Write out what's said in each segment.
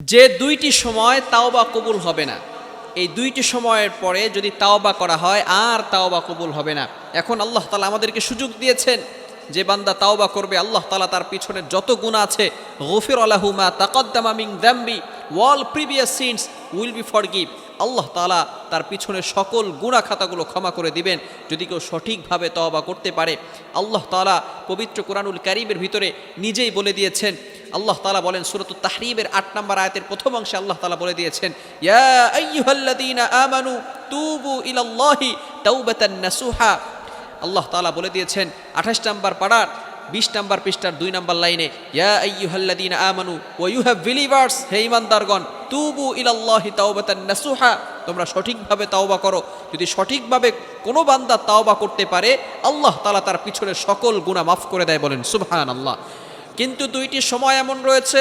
যে দুইটি সময় তাওবা কবুল হবে না। এই দুইটি সময়ের পরে যদি তাওবা করা হয়, আর তাওবা কবুল হবে না। এখন আল্লাহ তালা আমাদেরকে সুযোগ দিয়েছেন, যে বান্দা তাওবা করবে, আল্লাহ তালা তার পিছনে যত গুণ আছে, গফির আলাহুমা তাকদ্দামা মিং দ্যাম্বি ওয়াল previous sins will be forgive. Allah তালা তার পিছনে সকল গুণা খাতাগুলো ক্ষমা করে দিবেন। যদি কেউ সঠিকভাবে তওবা করতে পারে, আল্লাহ তালা পবিত্র কোরআনুল কারিমের ভিতরে নিজেই বলে দিয়েছেন। আল্লাহ তালা বলেন সুরত তাহরিমের আট নম্বর আয়াতের প্রথম অংশে আল্লাহ তালা বলে দিয়েছেন আমানু তুবু ইলাল্লাহি আল্লাহ তালা বলে দিয়েছেন, আঠাশ নাম্বার পাড়ার বিশ নাম্বার পৃষ্ঠার দুই নাম্বার লাইনে আমানু ওয়া ইউ হ্যাভ বিলিভার্স হে ইমানদারগণ, তুবু ইলাল্লাহি তাওবাতান নাসুহা তোমরা সঠিকভাবে তাওবা করো। যদি সঠিকভাবে কোনো বান্দা তাওবা করতে পারে, আল্লাহ তালা তার পিছনে সকল গুনাহ মাফ করে দেয় বলেন সুবহান আল্লাহ কিন্তু দুইটি সময় এমন রয়েছে,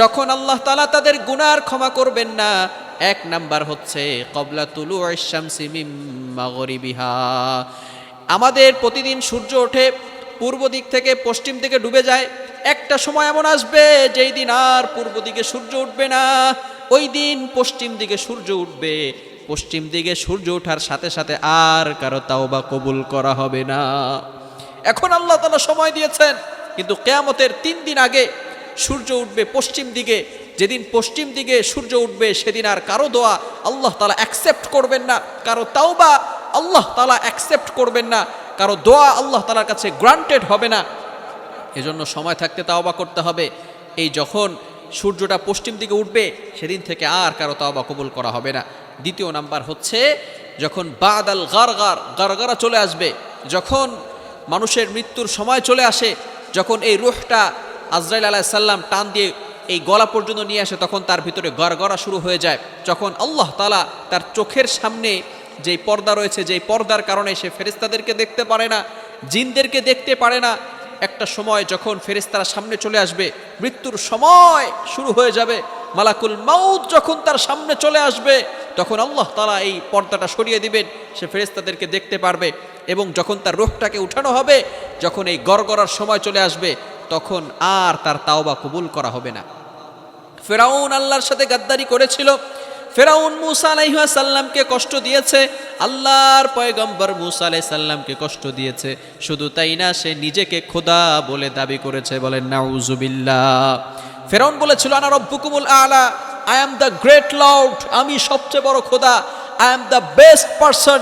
যখন আল্লাহ তালা তাদের গুনার ক্ষমা করবেন না। এক নাম্বার হচ্ছে, কবলা তুলু মাগরিবিহা আমাদের প্রতিদিন সূর্য ওঠে পূর্ব দিক থেকে পশ্চিম দিকে ডুবে যায়। একটা সময় এমন আসবে, যেই দিন আর পূর্ব দিকে সূর্য উঠবে না। ওই দিন পশ্চিম দিকে সূর্য উঠবে। পশ্চিম দিকে সূর্য ওঠার সাথে সাথে আর কারও তাওবা কবুল করা হবে না। এখন আল্লাহ তালা সময় দিয়েছেন, কিন্তু কেয়ামতের তিন দিন আগে সূর্য উঠবে পশ্চিম দিকে। যেদিন পশ্চিম দিকে সূর্য উঠবে, সেদিন আর কারও দোয়া আল্লাহ তালা অ্যাকসেপ্ট করবেন না। কারও তাওবা আল্লাহ তালা অ্যাকসেপ্ট করবেন না। কারও দোয়া আল্লাহ তালার কাছে গ্রান্টেড হবে না। এজন্য সময় থাকতে তাওবা করতে হবে। এই যখন সূর্যটা পশ্চিম দিকে উঠবে, সেদিন থেকে আর কারও তাওবা কবুল করা হবে না। দ্বিতীয় নাম্বার হচ্ছে, যখন বাদাল গার গার গারগারা চলে আসবে, যখন মানুষের মৃত্যুর সময় চলে আসে, যখন এই রুহটা আজরাইল আলাহিসাল্লাম টান দিয়ে এই গলা পর্যন্ত নিয়ে আসে, তখন তার ভিতরে গড়গড়া শুরু হয়ে যায়। যখন আল্লাহ তালা তার চোখের সামনে যেই পর্দা রয়েছে, যেই পর্দার কারণে সে ফেরেস্তাদেরকে দেখতে পারে না, জিনদেরকে দেখতে পারে না। একটা সময় যখন ফেরেস্তারা সামনে চলে আসবে, মৃত্যুর সময় শুরু হয়ে যাবে। মালাকুল মাউদ যখন তার সামনে চলে আসবে, তখন আল্লাহ তালা এই পর্দাটা সরিয়ে দিবেন, সে ফেরেস্তাদেরকে দেখতে পারবে এবং যখন তার রোগটাকে উঠানো হবে, যখন এই গড়গড়ার সময় চলে আসবে, তখন আর তার তাওবা কবুল করা হবে না। ফেরাউন আল্লাহর সাথে গাদ্দারি করেছিল ফেরাউন মুসা আলাইসাল্লামকে কষ্ট দিয়েছে, আল্লাহর পয়গম্বর মুসা আলাইসাল্লামকে কষ্ট দিয়েছে। শুধু তাই না, সে নিজেকে খোদা বলে দাবি করেছে, বলেন, নাউজুবিল্লাহ। ফেরাউন বলেছিল, আনা রব্বুকুমুল আলা, I am the great lord, আমি সবচেয়ে বড় খোদা, I am the best person,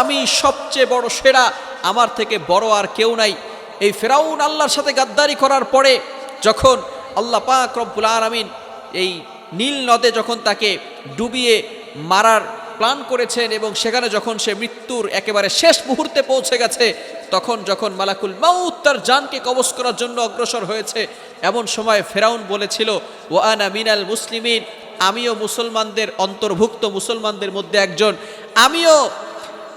আমি সবচেয়ে বড় সেরা, আমার থেকে বড় আর কেউ নাই। এই ফেরাউন আল্লাহর সাথে গাদ্দারি করার পরে, যখন আল্লাহ পাক রব্বুল আলমিন এই নীল নদে যখন তাকে ডুবিয়ে মারার প্ল্যান করেছেন এবং সেখানে যখন সে মৃত্যুর একেবারে শেষ মুহূর্তে পৌঁছে গেছে, তখন যখন মালাকুল মাউত তার জানকে কবজ করার জন্য অগ্রসর হয়েছে, এমন সময় ফেরাউন বলেছিল ও মিনাল মুসলিমিন, আমিও মুসলমানদের অন্তর্ভুক্ত মুসলমানদের মধ্যে একজন। আমিও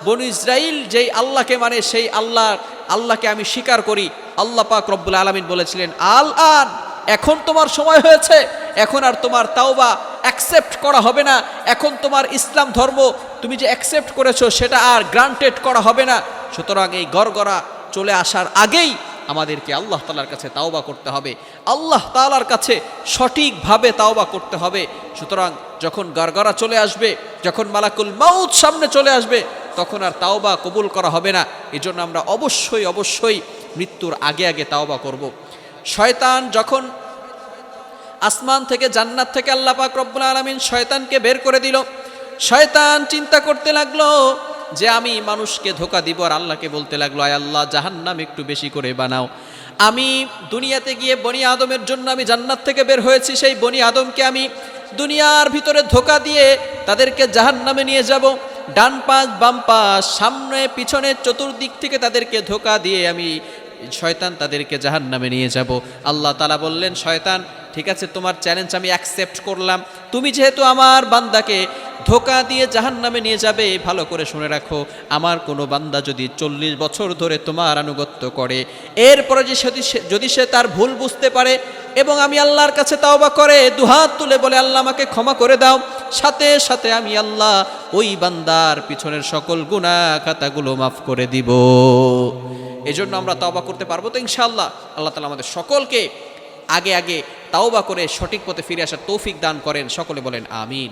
বনু ইসরাইল যেই আল্লাহকে মানে সেই আল্লাহ, আল্লাহকে আমি স্বীকার করি। আল্লাহ পাক রব্বুল আলমিন বলেছিলেন, আল আন, এখন তোমার সময় হয়েছে। এখন আর তোমার তাওবা অ্যাকসেপ্ট করা হবে না। এখন তোমার ইসলাম ধর্ম তুমি যে অ্যাকসেপ্ট করেছ সেটা আর গ্রান্টেড করা হবে না। সুতরাং এই গড়গড়া চলে আসার আগেই আমাদেরকে আল্লাহ তালার কাছে তাওবা করতে হবে। আল্লাহ তালার কাছে সঠিকভাবে তাওবা করতে হবে। সুতরাং যখন গড়গড়া চলে আসবে, যখন মালাকুল মাউত সামনে চলে আসবে, তখন আর তাওবা কবুল করা হবে না। এজন্য আমরা অবশ্যই অবশ্যই মৃত্যুর আগে আগে তাওবা করব। শয়তান যখন আসমান থেকে জান্নাত থেকে আল্লাহ পাক রব্বুল আলমিন শয়তানকে বের করে দিল। শয়তান চিন্তা করতে লাগল যে আমি মানুষকে ধোকা দিব আর আল্লাহকে বলতে লাগল, আয় আল্লাহ, জাহান্নাম একটু বেশি করে বানাও। আমি দুনিয়াতে গিয়ে বনি আদমের জন্য আমি জান্নাত থেকে বের হয়েছি, সেই বনি আদমকে আমি দুনিয়ার ভিতরে ধোকা দিয়ে তাদেরকে জাহান্নামে নিয়ে যাব। ডান পাশ বাম পাশ সামনে, পিছনে, চতুর্দিক থেকে তাদেরকে ধোকা দিয়ে আমি শয়তান তাদেরকে জাহান নামে নিয়ে যাব। আল্লাহ তালা বললেন, শয়তান ঠিক আছে, তোমার চ্যালেঞ্জ আমি অ্যাকসেপ্ট করলাম। তুমি যেহেতু আমার বান্দাকে ধোকা দিয়ে জাহান নামে নিয়ে যাবে, ভালো করে শুনে রাখো, আমার কোনো বান্দা যদি চল্লিশ বছর ধরে তোমার আনুগত্য করে, এরপরে যে সে যদি সে তার ভুল বুঝতে পারে এবং আমি আল্লাহর কাছে তাওবা করে, দুহাত তুলে বলে, আল্লাহ, আমাকে ক্ষমা করে দাও। সাথে সাথে আমি আল্লাহ ওই বান্দার পিছনের সকল গুণা খাতাগুলো মাফ করে দিব। এই জন্য আমরা তবা করতে পারব তো ইনশাআল্লাহ। আল্লাহ তালা আমাদের সকলকে আগে আগে তাওবা করে সঠিক পথে ফিরে আসার তৌফিক দান করেন। সকলে বলেন আমিন।